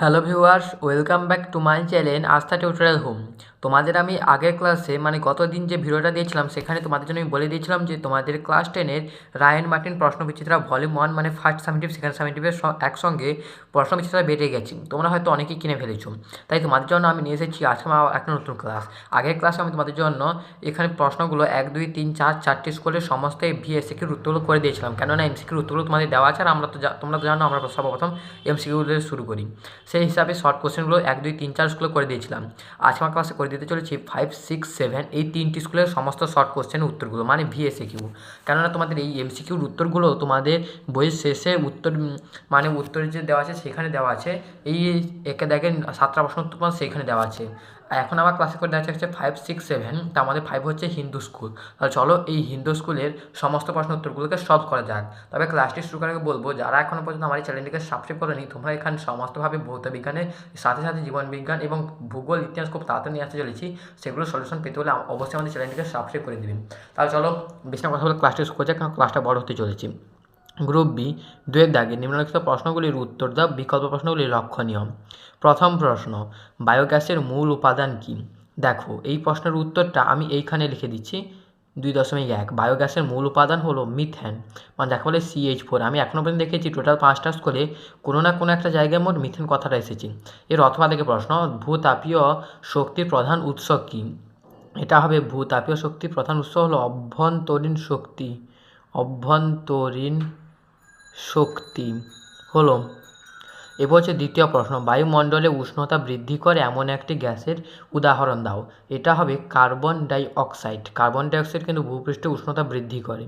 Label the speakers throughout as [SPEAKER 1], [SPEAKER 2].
[SPEAKER 1] Hello viewers, welcome back to my channel Astha tutorial home. তোমাদের আমি আগের ক্লাসে মানে গত দিন যে ভিডিওটা দিয়েছিলাম, সেখানে তোমাদের জন্য আমি বলে দিয়েছিলাম যে তোমাদের ক্লাস টেনের রায়ন মার্টিন প্রশ্ন বিচিত্রা ভলিউম ওয়ান মানে ফার্স্ট সামিটিভ, সেকেন্ড সামিটিভের একসঙ্গে প্রশ্ন বিচিত্রা বেড়ে গেছি। তোমরা হয়তো অনেকেই কিনে ফেলেছো। তাই তোমাদের জন্য আমি নিয়ে এসেছি আমার একটা নতুন ক্লাস। আগের ক্লাসে আমি তোমাদের জন্য এখানে প্রশ্নগুলো এক, দুই, তিন, চার, চারটি স্কুলের সমস্ত ভিএসসিকির উত্তরগুলো করে দিয়েছিলাম। কেননা এমসিকির উত্তরগুলো তোমাদের দেওয়া আছে আর আমরা তো তোমরা তো জানো আমরা সর্বপ্রথম এমসিকিউগুলো শুরু করি। সেই হিসাবে শর্ট কোশ্চেনগুলো এক, দুই, তিন, চার স্কুলে করে দিয়েছিলাম। আজকে আমার ক্লাসে করে দিতে চলেছি ফাইভ সিক্স সেভেন এই তিনটি স্কুলের সমস্ত শর্ট কোশ্চেনের উত্তরগুলো মানে ভিএসএ কিউ কেননা তোমাদের এই এমসিকিউর উত্তরগুলো তোমাদের বইয়ের শেষে উত্তর মানে উত্তরে যে দেওয়া আছে সেখানে দেওয়া আছে। এই একে দেখেন সাতটা প্রশ্ন উত্তর সেখানে দেওয়া আছে। এখন আমার ক্লাসে করে দেখা যাচ্ছে ফাইভ সিক্স সেভেন তা আমাদের ফাইভ হচ্ছে হিন্দু স্কুল তাহলে চলো এই হিন্দু স্কুলের সমস্ত প্রশ্ন উত্তরগুলোকে সলভ করা যাক। তবে ক্লাসটি শুরু আগে বলব, যারা এখনও পর্যন্ত আমার এই চ্যানেলটিকে সাবস্ক্রাইব করেনি, তোমরা এখানে সমস্তভাবে ভৌত বিজ্ঞানের সাথে সাথে জীবন বিজ্ঞান এবং ভূগোল, ইতিহাস খুব তাড়াতাড়ি নিয়ে আসতে চলেছি, সেগুলো সলিউশন পেতে হলে অবশ্যই আমাদের চ্যানেলটিকে সাবস্ক্রাইব করে দিবেন। তাহলে চলো, বেশি কথা বলে ক্লাসটি শুরু করা যাক, কারণ ক্লাসটা বড় হতে চলেছে। গ্রুপ বি, দুয়ের দাগে নিম্নলিখিত প্রশ্নগুলির উত্তর দাও, বিকল্প প্রশ্নগুলি লক্ষণীয়। প্রথম প্রশ্ন, বায়োগ্যাসের মূল উপাদান কী? দেখো, এই প্রশ্নের উত্তরটা আমি এইখানে লিখে দিচ্ছি। দুই দশমিক এক, বায়োগ্যাসের মূল উপাদান হলো মিথেন। মানে যাকে বলে সিএইচ ফোর আমি এখনও পর্যন্ত দেখেছি টোটাল পাঁচটা স্কুলে কোনো না কোনো একটা জায়গায় মোট মিথেন কথাটা এসেছে। এর অথবা থেকে প্রশ্ন, ভূতাপীয় শক্তির প্রধান উৎস কী? এটা হবে ভূতাপীয় শক্তির প্রধান উৎস হলো অভ্যন্তরীণ শক্তি। অভ্যন্তরীণ শক্তি। হলো এবার হচ্ছে দ্বিতীয় প্রশ্ন, বায়ুমণ্ডলে উষ্ণতা বৃদ্ধি করে এমন একটি গ্যাসের উদাহরণ দাও। এটা হবে carbon dioxide carbon dioxide কিন্তু ভূপৃষ্ঠে উষ্ণতা বৃদ্ধি করে।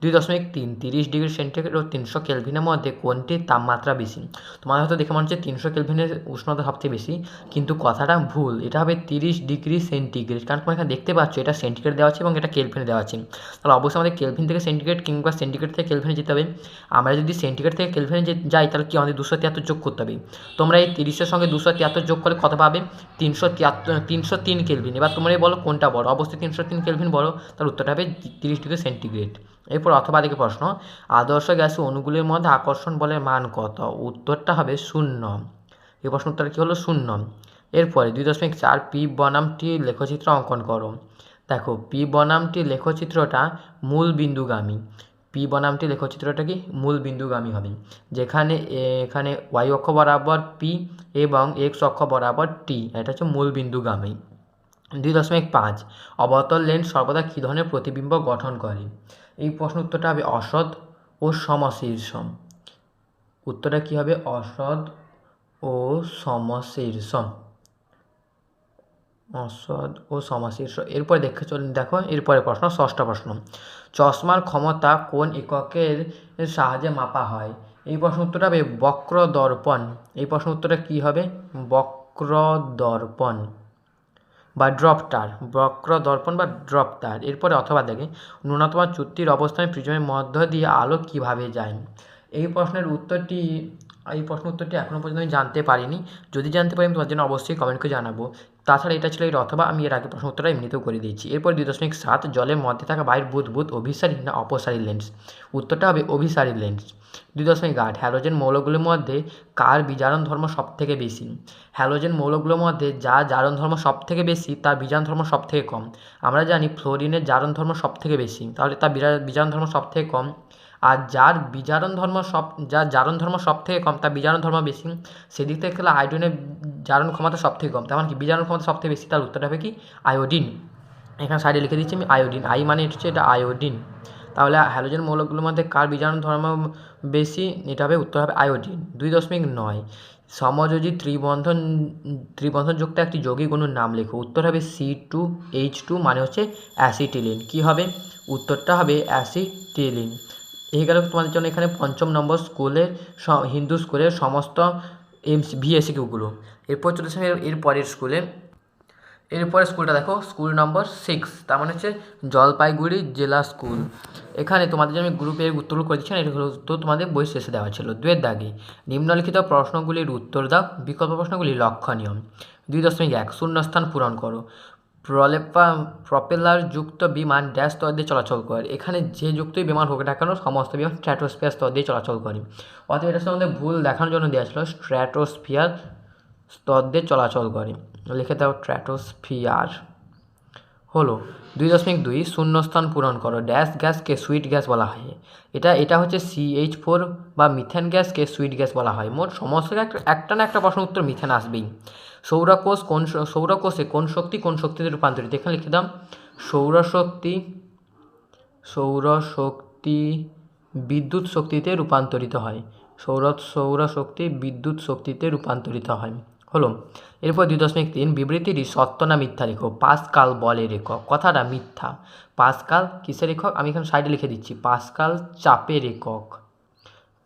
[SPEAKER 1] দুই দশমিক তিন, তিরিশ ডিগ্রি সেন্টিগ্রেড ও তিনশো কেলভিনের মধ্যে কোনটির তাপমাত্রা বেশি? তোমাদের হয়তো দেখে মনে হচ্ছে তিনশো কেলভিনের উষ্ণতা সবচেয়ে বেশি, কিন্তু কথাটা ভুল। এটা হবে তিরিশ ডিগ্রি সেন্টিগ্রেড। কারণ তোমরা এখানে দেখতে পাচ্ছ, এটা সেন্টিগ্রেড দেওয়া আছে এবং এটা কেলভিনে দেওয়া আছে। তাহলে অবশ্যই আমাদের কেলভিন থেকে সেন্টিগ্রেড কিংবা সেন্টিগ্রেড থেকে কেলভিনে যেতে হবে। আমরা যদি সেন্টিগ্রেড থেকে কেলভিনে যাই, তাহলে কি আমাদের দুশো তিয়াত্তর যোগ করতে হবে তোমরা এই তিরিশের সঙ্গে দুশো তিয়াত্তর যোগ করে কত পাবে? তিনশো তিয়াত্তর, তিনশো তিন কেলভিন। এবার তোমরাই বলো কোনটা বড়? অবশ্যই তিনশো তিন কেলভিন বড়। তার উত্তরটা হবে তিরিশ ডিগ্রি সেন্টিগ্রেড। এরপর অথবা দিকে প্রশ্ন, আদর্শ গ্যাসের অণুগুলির মধ্যে আকর্ষণ বলের মান কত? উত্তরটা হবে শূন্য। এই প্রশ্ন উত্তরটা কী হলো? শূন্য। এরপরে দুই দশমিক চার পি বনামটি লেখচিত্র অঙ্কন করো। দেখো, পি বনামটি লেখচিত্রটা মূল বিন্দুগামী। পি বনামটি লেখচিত্রটা কি? মূল বিন্দুগামী হবে। যেখানে, এখানে ওয়াই অক্ষ বরাবর পি এবং এক্স অক্ষ বরাবর টি এটা হচ্ছে মূল বিন্দুগামী। দুই দশমিক পাঁচ, অবতল লেন্স সর্বদা কী ধরনের প্রতিবিম্ব গঠন করে? এই প্রশ্ন উত্তরটা হবে অসৎ ও সমশীর্ষম। উত্তরটা কী হবে? অসৎ ও সমশীর্ষম। অসৎ ও সমাশীর্ষ এরপরে দেখে চল দেখো, এরপরে প্রশ্ন, ষষ্ঠ প্রশ্ন। চশমার ক্ষমতা কোন এককের সাহায্যে মাপা হয়? এই প্রশ্ন উত্তরটা হবে বক্র দর্পণ এই প্রশ্ন উত্তরটা কী হবে? বক্র দর্পণ বা ড্রপটার। বক্র দর্পণ বা ড্রপটার। এরপরে অথবা দেখে, ন্যূনতম চুক্তির অবস্থানে প্রিজমের মধ্য দিয়ে আলো কীভাবে যায়? এই প্রশ্নের উত্তরটি, এই প্রশ্ন উত্তরটি এখনও পর্যন্ত আমি জানতে পারিনি। যদি জানতে পারি তোমার জন্য অবশ্যই কমেন্ট করে জানাব। তাছাড়া এটা ছিল এর অথবা আমি এর আগে প্রশ্ন উত্তরটা এমনিতেও করে দিয়েছি। এরপর দুই দশমিক সাত জলের মধ্যে থাকা বাইর বুদবুদ অভিসারী না অপসারী লেন্স উত্তরটা হবে অভিসারী লেন্স দুই দশমিক আট হ্যালোজেন মৌলগুলোর মধ্যে কার বিজারণ ধর্ম সব থেকে বেশি? হ্যালোজেন মৌলগুলোর মধ্যে যা জারণ ধর্ম সব থেকে বেশি তার বিজারণ ধর্ম সব থেকে কম। আমরা জানি ফ্লোরিনের জারণ ধর্ম সব থেকে বেশি, তাহলে তার বিজারণ ধর্ম সব থেকে কম। আর যার বিজারণ ধর্ম সব, যার জারণ ধর্ম সব থেকে কম তার বিজারণ ধর্ম বেশি। সেদিক থেকে গেলে আয়োডিনের জারণ ক্ষমতা সব থেকে কম তেমন কি? বিজারণ ক্ষমতা সব থেকে বেশি, তার উত্তরটা হবে কি? আয়োডিন এখানে সাইডে লিখে দিচ্ছি আমি আয়োডিন আই মানে হচ্ছে এটা আয়োডিন তাহলে হ্যালোজেন মৌলগুলোর মধ্যে কার বিজারণ ধর্ম বেশি? এটা হবে, উত্তর হবে আয়োডিন দুই দশমিক নয়। সমযোজী ত্রিবন্ধন, ত্রিবন্ধনযুক্ত একটি যৌগিক অণুর নাম লেখো। উত্তর হবে সি টু এইচ টু মানে হচ্ছে অ্যাসিটিলিন কী হবে? উত্তরটা হবে অ্যাসিটিলিন এই গেল তোমাদের জন্য এখানে পঞ্চম নম্বর স্কুলের হিন্দু স্কুলের সমস্ত এম ভিএসি কিউগুলো এরপর চলে আসবে এর- স্কুলে এরপরে স্কুলটা দেখো স্কুল নম্বর সিক্স তার মানে হচ্ছে জলপাইগুড়ি জেলা স্কুল এখানে তোমাদের যে আমি গ্রুপের উত্তরগুলো করে দিচ্ছি হলো উত্তর তোমাদের বই শেষে দেওয়া ছিল। দুয়ের দাগে, নিম্নলিখিত প্রশ্নগুলির উত্তর দাও, বিকল্প প্রশ্নগুলি লক্ষণীয়। দুই দশমিক এক শূন্যস্থান পূরণ করো। প্রলেপা প্রপেলার যুক্ত বিমান ড্যাশ স্তর দিয়ে চলাচল করে। এখানে যে যুক্তই বিমান হোক না কেন, সমস্ত বিমান স্ট্র্যাটোস্ফিয়ার স্তর দিয়ে চলাচল করে। অতএব এটার সম্বন্ধে ভুল দেখানোর জন্য দেওয়া ছিল, স্ট্র্যাটোস্ফিয়ার স্তর দিয়ে চলাচল করে। লিখে দাও ট্র্যাটোস্ফিয়ার হলো, দুই দশমিক দুই, শূন্যস্থান পূরণ করো, ড্যাশ গ্যাসকে সুইট গ্যাস বলা হয়। এটা এটা হচ্ছে সিএইচ ফোর বা মিথেন গ্যাসকে সুইট গ্যাস বলা হয়। মোট সমস্ত একটা না একটা প্রশ্ন উত্তর মিথেন আসবেই। সৌরকোষ কোন সৌরকোষে কোন শক্তি কোন শক্তিতে রূপান্তরিত? এখানে লিখে দাও। সৌরশক্তি সৌরশক্তি বিদ্যুৎ শক্তিতে রূপান্তরিত হয়। সৌর সৌরশক্তি বিদ্যুৎ শক্তিতে রূপান্তরিত হয়। হলো, এরপর দুই দশমিক তিন বিবৃতিটি সত্য না মিথ্যা লেখো। পাসকাল বলের একক কথাটা মিথ্যা। পাসকাল কিসের একক আমি এখানে সাইডে লিখে দিচ্ছি। পাসকাল চাপের একক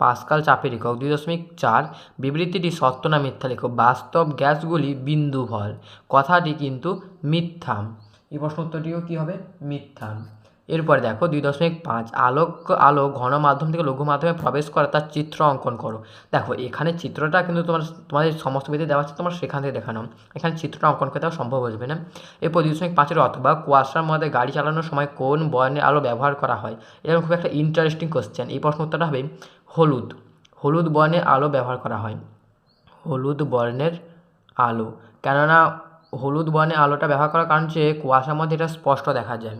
[SPEAKER 1] পাসকাল চাপের একক দুই দশমিক চার, বিবৃতিটি সত্য না মিথ্যা লেখো বাস্তব গ্যাসগুলি বিন্দু ভর কথাটি কিন্তু মিথ্যা এই প্রশ্ন উত্তরটিও কী হবে? মিথ্যা এরপরে দেখো, দুই দশমিক পাঁচ, আলোক, আলো ঘন মাধ্যম থেকে লঘু মাধ্যমে প্রবেশ করে, তার চিত্র অঙ্কন করো। দেখো, এখানে চিত্রটা কিন্তু তোমার, তোমাদের সমস্ত বিধি দেওয়া আছে, তোমার সেখান থেকে দেখানো এখানে চিত্রটা অঙ্কন করতে সম্ভব হবে না। এরপর দুই দশমিক পাঁচের অথবা কুয়াশার মধ্যে গাড়ি চালানোর সময় কোন বর্ণের আলো ব্যবহার করা হয়? এরকম খুব একটা ইন্টারেস্টিং কোশ্চেন এই প্রশ্ন উত্তরটা হবে হলুদ। হলুদ বর্ণের আলো ব্যবহার করা হয়। হলুদ বর্ণের আলো। কেননা হলুদ বর্ণের আলোটা ব্যবহার করার কারণ হচ্ছে কুয়াশার মধ্যে এটা স্পষ্ট দেখা যায়।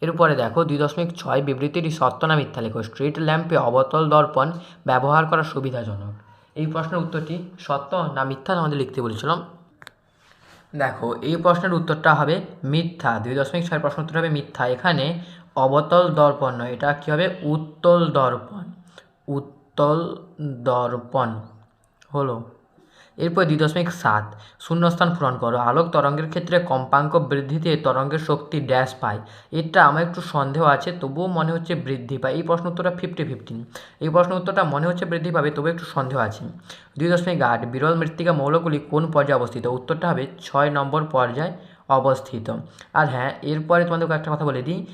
[SPEAKER 1] এরপরে দেখো দুই দশমিক ছয় বিবৃতিটি সত্য না মিথ্যা লেখো। স্ট্রিট ল্যাম্পে অবতল দর্পণ ব্যবহার করা সুবিধাজনক। এই প্রশ্নের উত্তরটি সত্য না মিথ্যা আমাদের লিখতে বলেছিলাম। দেখো, এই প্রশ্নের উত্তরটা হবে মিথ্যা। দুই দশমিক ছয় প্রশ্ন উত্তর হবে মিথ্যা। এখানে অবতল দর্পণ নয়, এটা কী হবে? উত্তল দর্পণ। উত্তল দর্পণ। হলো। এরপর দুই দশমিক সাত, শূন্যস্থান পূরণ করো। আলোক তরঙ্গের ক্ষেত্রে কম্পাঙ্ক বৃদ্ধিতে তরঙ্গের শক্তি ড্যাশ পায়। এটা আমার একটু সন্দেহ আছে, তবুও মনে হচ্ছে বৃদ্ধি পায়। এই প্রশ্ন উত্তরটা ফিফটি ফিফটিন এই প্রশ্ন উত্তরটা মনে হচ্ছে বৃদ্ধি পাবে তবু একটু সন্দেহ আছে। দুই দশমিক আট, বিরল মৃত্তিকা মৌলগুলি কোন পর্যায়ে অবস্থিত? উত্তরটা হবে ছয় নম্বর পর্যায়ে অবস্থিত। আর হ্যাঁ এরপরে তোমাদেরকে একটা কথা বলে দিই।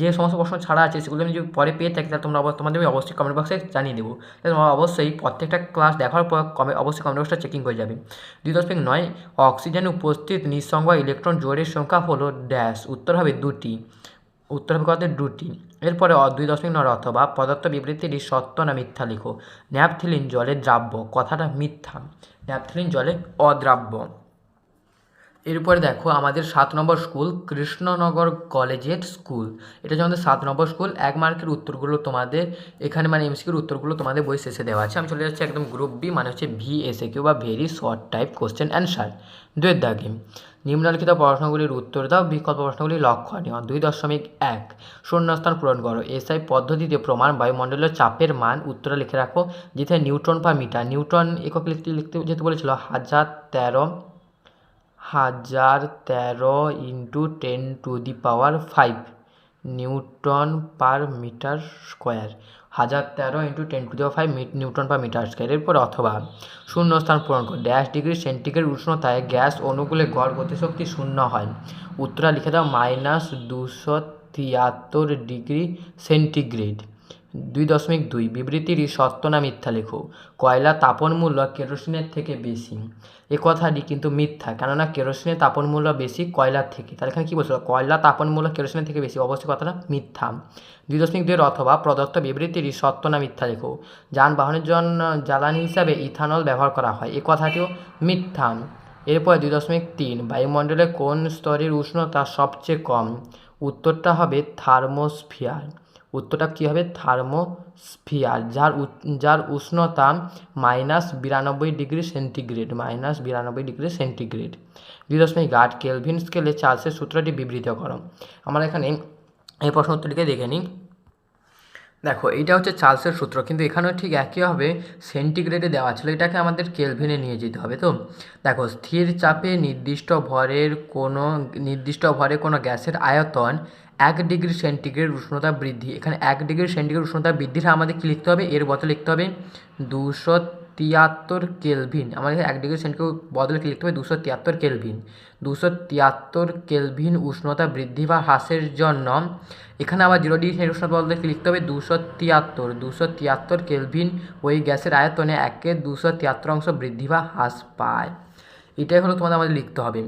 [SPEAKER 1] যে সমস্ত প্রশ্ন ছাড়া আছে, সেগুলো আমি যদি পরে পেয়ে থাকি, তাহলে তোমরা তোমাদের আমি অবশ্যই কমেন্ট বক্সে জানিয়ে দেবো। তোমরা অবশ্যই প্রত্যেকটা ক্লাস দেখার পর কমে অবশ্যই কমেন্ট বক্সটা চেকিং করে যাবে। দুই দশমিক নয় অক্সিজেনে উপস্থিত নিঃসঙ্গ ইলেকট্রন জোড়ের সংখ্যা হলো ড্যাশ উত্তর হবে দুটি, উত্তর হবে কত? দুটি। এরপরে দুই দশমিক নয় অথবা পদার্থ বিবৃতিটি সত্য না মিথ্যা লিখো। ন্যাপথিলিন জলে দ্রাব্য, কথাটা মিথ্যা। ন্যাপথিলিন জলে অদ্রাব্য। এরপরে দেখো, আমাদের সাত নম্বর স্কুল, কৃষ্ণনগর কলেজিয়েট স্কুল। এটা হচ্ছে আমাদের সাত নম্বর স্কুল। এক মার্কের উত্তরগুলো তোমাদের, এখানে মানে এমসিকিউর উত্তরগুলো তোমাদের বই শেষে দেওয়া আছে। আমি চলে যাচ্ছি একদম গ্রুপ বি মানে হচ্ছে ভি এসে কিউ বা very short type question answer দুয়ের দাগে, নিম্নলিখিত প্রশ্নগুলির উত্তর দাও, বিকল্প প্রশ্নগুলি লক্ষণীয় দুই দশমিক এক, শূন্যস্থান পূরণ করো। এসআই পদ্ধতিতে প্রমাণ বায়ুমণ্ডলের চাপের মান উত্তরে লিখে রাখো যেখানে নিউটন পার মিটার। নিউটন একক লিখতে লিখতে যেতে বলেছিল, হাজার তেরো হাজার তেরো into ten to the power five newton per metre square. হাজার তেরো into ten to the power five newton per metre square. এরপর অথবা শূন্যস্থান পূরণ করো। ড্যাশ ডিগ্রি সেন্টিগ্রেড উষ্ণতায় গ্যাস অণুগুলির গড় গতিশক্তি শূন্য হয়। উত্তরা লিখে দাও, মাইনাস দুশো তিয়াত্তর ডিগ্রি সেন্টিগ্রেড। দুই দশমিক দুই বিবৃতিটি সত্য না মিথ্যা লেখো। কয়লা তাপন মূল্য কেরোসিনের থেকে বেশি। এ কথাটি কিন্তু মিথ্যা, কেননা কেরোসিনের তাপন মূল্য বেশি কয়লার থেকে। তাহলে এখানে কী বলছিল? কয়লা তাপন মূল্য কেরোসিনের থেকে বেশি, অবশ্যই কথাটা মিথ্যা। দুই দশমিক দুইয়ের অথবা প্রদত্ত বিবৃতিটি সত্য না মিথ্যা লেখো। যানবাহনের জন্য জ্বালানি হিসাবে ইথানল ব্যবহার করা হয়। এ কথাটিও মিথ্যা। এরপর দুই দশমিক তিন, বায়ুমণ্ডলে কোন স্তরের উষ্ণতা সবচেয়ে কম? উত্তরটা হবে থার্মোস্ফিয়ার। উত্তরটা কী হবে? থার্মোস্ফিয়ার, যার যার উষ্ণতা মাইনাস বিরানব্বই ডিগ্রি সেন্টিগ্রেড, মাইনাস বিরানব্বই ডিগ্রি সেন্টিগ্রেড। দুই দশমিক আট কেলভিন স্কেলে চার্লসের সূত্রটি বিবৃত করো। আমরা এখানে এই প্রশ্ন উত্তরটিকে দেখে নিই। দেখো, এইটা হচ্ছে চার্লসের সূত্র, কিন্তু এখানেও ঠিক একইভাবে সেন্টিগ্রেডে দেওয়া ছিল, এটাকে আমাদের কেলভিনে নিয়ে যেতে হবে তো। দেখো, স্থির চাপে নির্দিষ্ট ভরের কোনো, নির্দিষ্ট ভরে কোনো গ্যাসের আয়তন এক ডিগ্রি সেন্টিগ্রেড উষ্ণতা বৃদ্ধি। এখানে এক ডিগ্রি সেন্টিগ্রেড উষ্ণতা বৃদ্ধিটা আমাদের কী লিখতে হবে? এর বদলে লিখতে হবে দুশো তিয়াত্তর কেলভিন। আমাদের এক ডিগ্রি সেন্টিগ্রেড বদলে কী লিখতে হবে? দুশো তিয়াত্তর কেলভিন। দুশো তিয়াত্তর কেলভিন উষ্ণতা বৃদ্ধি বা হ্রাসের জন্য এখানে আবার জিরো ডিগ্রি সেন্টিগ্রেড উষ্ণতা বদলে কী লিখতে হবে? দুশো তিয়াত্তর। দুশো তিয়াত্তর কেলভিন ওই গ্যাসের আয়তনে একের দুশো তিয়াত্তর অংশ বৃদ্ধি বা হ্রাস পায়। এটাই হলো তোমাদের আমাদের লিখতে হবে।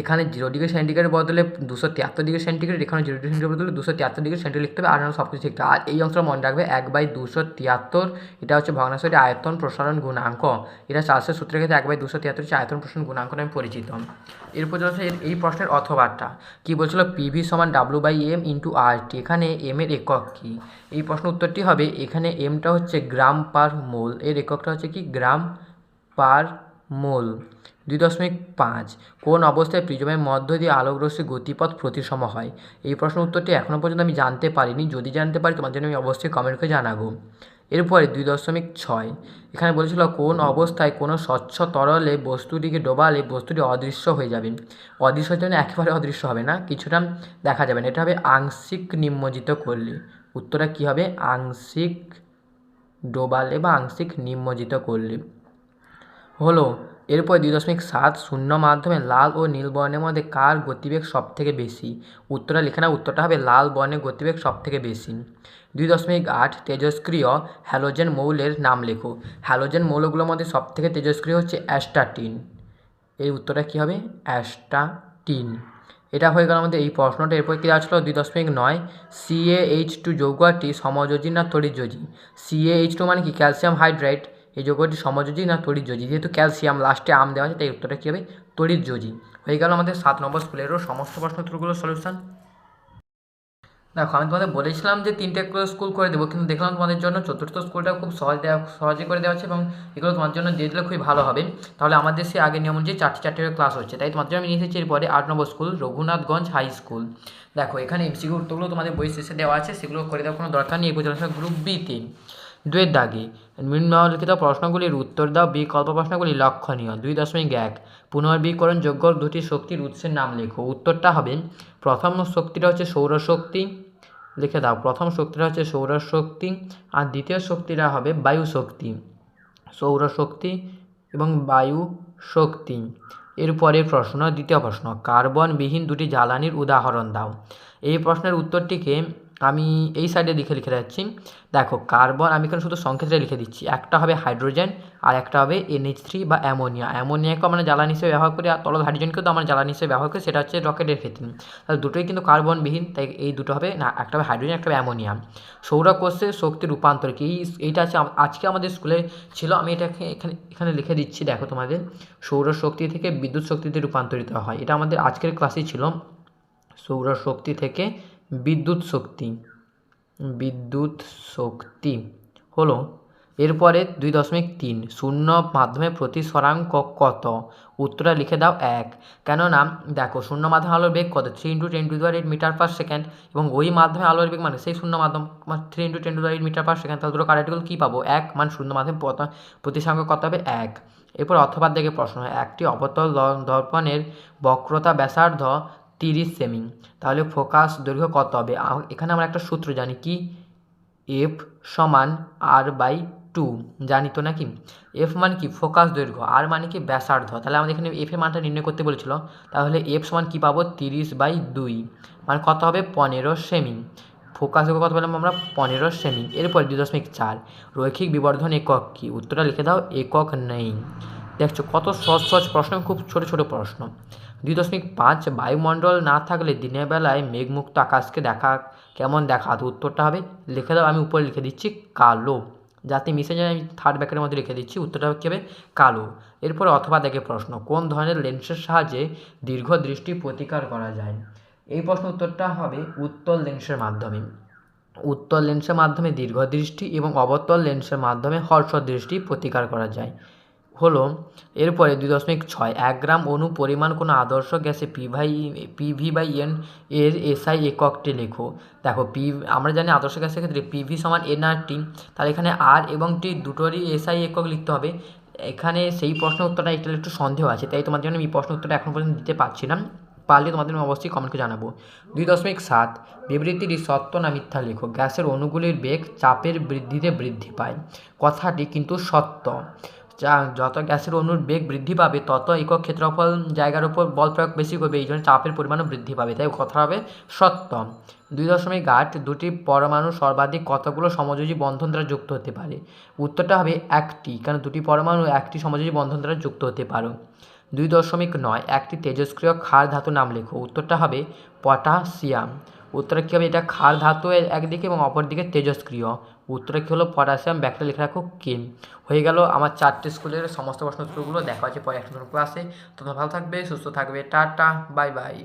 [SPEAKER 1] এখানে জিরো ডিগ্রি সেন্টিগ্রেডের বদলে দুশো তিয়াত্তর ডিগ্রি সেন্টিগ্রেড এখানে জিরো ডিগ্রি সেন্টিগ্রেড বদলে দুশো তিয়াত্তর ডিগ্রি সেন্টিগ্রেড লিখতে হবে আর সব কিছু হবে। আর এই অংশটা মনে রাখবে এক বাই দুশো তিয়াত্তর, এটা হচ্ছে ভগ্নাংশের আয়তন প্রসারণ গুণাঙ্ক। এটা চার্লসের সূত্রের ক্ষেত্রে এক বাই দুশো তিয়াত্তর হচ্ছে আয়তন প্রসারণ গুণাঙ্ক নামে পরিচিত। এরপর হচ্ছে এই প্রশ্নের অথবাটা কী বলছিল? পিভি সমান W by M into R T এখানে এম এর একক কী? এই প্রশ্ন উত্তরটি হবে এখানে এমটা হচ্ছে গ্রাম পার মোল, এর এককটা হচ্ছে কি? Gram per mole. দুই দশমিক পাঁচ। কোন অবস্থায় প্রিজমের মধ্য দিয়ে আলোকরশ্মি গতিপথ প্রতিসম হয়? এই প্রশ্নের উত্তরটি এখনও পর্যন্ত আমি জানতে পারিনি। যদি জানতে পারি, তোমার জন্য আমি অবশ্যই কমেন্ট করে জানাব। এরপরে দুই দশমিক ছয়। এখানে বলেছিল, কোন অবস্থায় কোনো স্বচ্ছ তরলে বস্তুটিকে ডোবালে বস্তুটি অদৃশ্য হয়ে যাবে? অদৃশ্য জন্য একেবারে অদৃশ্য হবে না, কিছুটা দেখা যাবে না। এটা হবে আংশিক নিমজ্জিত করলে উত্তরটা কী হবে? আংশিক ডোবালে বা আংশিক নিমজ্জিত করলে হলো এরপর দুই দশমিক সাত শূন্য মাধ্যমে লাল ও নীল বর্ণের মধ্যে কার গতিবেগ সব থেকে বেশি? উত্তরটা লিখে না উত্তরটা হবে লাল বর্ণের গতিবেগ সব থেকে বেশি। দুই দশমিক আট তেজস্ক্রিয় হ্যালোজেন মৌলের নাম লেখো। হ্যালোজেন মৌলগুলোর মধ্যে সব থেকে তেজস্ক্রিয় হচ্ছে অ্যাস্টাটিন। এই উত্তরটা কী হবে? অ্যাস্টাটিন। এটা হয়ে গেল আমাদের এই প্রশ্নটা। এরপর কী আসলো? দুই দশমিক নয় সিএএইচ টু যৌগটি সমযোজী না তড়িৎযোজী? সিএএইচ টু মানে কি? Calcium hydride. এই যৌগটি সমযোজী না তড়িৎযোজী? যেহেতু ক্যালসিয়াম লাস্টে আম দেওয়া আছে, তাই উত্তরটা কী হবে? তড়িৎযোজী। হয়ে গেল আমাদের সাত নম্বর স্কুলেরও সমস্ত প্রশ্ন উত্তরগুলোর সলিউশন দেখো, আমি তোমাদের বলেছিলাম যে তিনটে করে স্কুল করে দেবো, কিন্তু দেখলাম তোমাদের জন্য চতুর্থ স্কুলটা খুব সহজ দেওয়া, সহজে করে দেওয়া হচ্ছে এবং এগুলো তোমার জন্য দিয়ে দিলে খুবই ভালো হবে। তাহলে আমাদের সে আগে নিয়ম অনুযায়ী চারটে চারটে ক্লাস হচ্ছে। তাই তোমাদের জন্য আমি নিয়ে এসেছি এরপরে আট নম্বর স্কুল রঘুনাথগঞ্জ হাই স্কুল দেখো, এখানে এমসিকিউ উত্তরগুলো তোমাদের বই শেষে দেওয়া আছে, সেগুলো করে দেওয়ার কোনো দরকার নেই, এই পর্যন্ত গ্রুপ বিতে দুয়ের দাগে। নিম্নলিখিত প্রশ্নগুলির উত্তর দাও। বিকল্প প্রশ্নগুলি লক্ষণীয়। দুই দশমিক এক। পুনর্বীকরণ যোগ্য দুটি শক্তির উৎসের নাম লেখো। উত্তরটা হবে, প্রথম শক্তিটা হচ্ছে সৌরশক্তি। লিখে দাও, প্রথম শক্তিটা হচ্ছে সৌরশক্তি আর দ্বিতীয় শক্তিটা হবে বায়ু শক্তি সৌরশক্তি এবং বায়ু শক্তি এরপরের প্রশ্ন, দ্বিতীয় প্রশ্ন। কার্বনবিহীন দুটি জ্বালানির উদাহরণ দাও। এই প্রশ্নের উত্তরটিকে আমি এই সাইডে লিখে লিখে যাচ্ছি দেখো কার্বন আমি এখানে শুধু সংক্ষেপে লিখে দিচ্ছি। একটা হবে হাইড্রোজেন আর একটা হবে এনএইচ থ্রি বা অ্যামোনিয়া অ্যামোনিয়াকেও আমরা জ্বালানি হিসেবে ব্যবহার করি আর তরল হাইড্রোজেনকেও তো আমরা জ্বালানি হিসেবে ব্যবহার করি, সেটা হচ্ছে রকেটের ক্ষেত্রে। তাহলে দুটোই কিন্তু কার্বনবিহীন তাই এই দুটো হবে, না, একটা হবে হাইড্রোজেন একটা হবে অ্যামোনিয়া সৌরকোষে শক্তি রূপান্তর কি? এই, এইটা আছে আজকে আমাদের স্কুলে ছিল, আমি এটাকে এখানে এখানে লিখে দিচ্ছি, দেখো তোমাদের। সৌরশক্তি থেকে বিদ্যুৎ শক্তিতে রূপান্তরিত হয়। এটা আমাদের আজকের ক্লাসেই ছিল। সৌরশক্তি থেকে বিদ্যুৎ শক্তি। বিদ্যুৎ শক্তি হলো এরপরে দুই দশমিক তিন শূন্য মাধ্যমে প্রতি প্রতিসরাঙ্ক কত? উত্তরটা লিখে দাও এক। কেননা, দেখো, শূন্য মাধ্যমে আলোর বেগ কত? Three into ten to the power eight metre per second এবং ওই মাধ্যমে আলোর বেগ মানে সেই শূন্য মাধ্যম three into ten to the power eight metre per second তাহলে দুটো কারেক্টগুলো কী পাবো? এক মানে শূন্য মাধ্যমে পত- প্রতিসরাঙ্ক কত হবে? এক। এরপর অথবা দেখে প্রশ্ন একটি অবতল দর্পণের বক্রতা ব্যাসার্ধ তিরিশ সেমি। তাহলে ফোকাস দৈর্ঘ্য কত হবে? এখানে আমরা একটা সূত্র জানি কি? এফ সমান আর বাই টু জানি তো নাকি? এফ মানে কি? ফোকাস দৈর্ঘ্য। আর মানে কি? ব্যাসার্ধ। তাহলে আমাদের এখানে এফ এর মানটা নির্ণয় করতে বলেছিল। তাহলে এফ সমান কি পাবো? তিরিশ বাই দুই। মানে কত হবে? পনেরো সেমি। ফোকাস দৈর্ঘ্য কত পেলাম আমরা? পনেরো সেমি। এরপর দুই দশমিক চার। রৈখিক বিবর্ধন একক কি? উত্তরটা লিখে দাও। একক নেই। দেখছ, কত সহজ সহজ প্রশ্ন, খুব ছোট ছোট প্রশ্ন। দুই দশমিক পাঁচ বায়ুমণ্ডল না থাকলে দিনের বেলায় মেঘমুক্ত আকাশকে দেখা কেমন দেখাতো উত্তরটা হবে? লিখে দাও, আমি উপরে লিখে দিচ্ছি কালো। যাতে মিশে যায়, আমি থার্ড ব্যাকের মধ্যে লিখে দিচ্ছি। উত্তরটা কী হবে? কালো। এরপরে অথবা দেখে প্রশ্ন, কোন ধরনের লেন্সের সাহায্যে দীর্ঘ দৃষ্টি প্রতিকার করা যায়? এই প্রশ্ন উত্তরটা হবে উত্তল লেন্সের মাধ্যমে। উত্তল লেন্সের মাধ্যমে দীর্ঘ দৃষ্টি এবং অবতল লেন্সের মাধ্যমে হর্ষ দৃষ্টি প্রতিকার করা যায়। হলো, এরপরে দুই দশমিক ছয়, এক গ্রাম অণু পরিমাণ কোনো আদর্শ গ্যাসে P by PV by N এর এসআই এককটি লেখো। দেখো পি আমরা জানি আদর্শ গ্যাসের ক্ষেত্রে পিভি সমান এন আর টি তাহলে এখানে আর এবং টি দুটোরই এসআই একক লিখতে হবে। এখানে সেই প্রশ্ন উত্তরটা একটু একটু সন্দেহ আছে, তাই তোমার জন্য আমি এই প্রশ্ন উত্তরটা এখন পর্যন্ত দিতে পারছি না। পারলে তোমাদের আমি অবশ্যই কমেন্টে জানাব। দুই দশমিক সাত, বিবৃতিটি সত্য না মিথ্যা লেখো? গ্যাসের অণুগুলির বেগ চাপের বৃদ্ধিতে বৃদ্ধি পায়। কথাটি কিন্তু সত্য। যা যত গ্যাসের অণুর বেগ বৃদ্ধি পাবে, তত একক ক্ষেত্রফল জায়গার উপর বল প্রয়োগ বেশি করবে, এই জন্য চাপের পরিমাণও বৃদ্ধি পাবে। তাই কথা হবে সত্য। দুই দশমিক আট, দুটি পরমাণু সর্বাধিক কতগুলো সমযোজী বন্ধন দ্বারা যুক্ত হতে পারে? উত্তরটা হবে একটি, কারণ দুটি পরমাণু একটি সমযোজী বন্ধন দ্বারা যুক্ত হতে পারো। দুই দশমিক নয়, একটি তেজস্ক্রিয় ক্ষার ধাতু নাম লেখো। উত্তরটা হবে পটাশিয়াম। উত্তরে কী হবে? এটা ক্ষার ধাতু একদিকে এবং অপরদিকে তেজস্ক্রিয়। উত্তরে কী হলো? পটাশিয়াম ব্যাকটেরিয়া লিখে রাখো কেম হয়ে গেল আমার চারটে স্কুলের সমস্ত প্রশ্ন উত্তরগুলো, দেখা হচ্ছে পরে একটা নতুন ক্লাসে তোমরা ভালো থাকবে, সুস্থ থাকবে, টাটা বাই বাই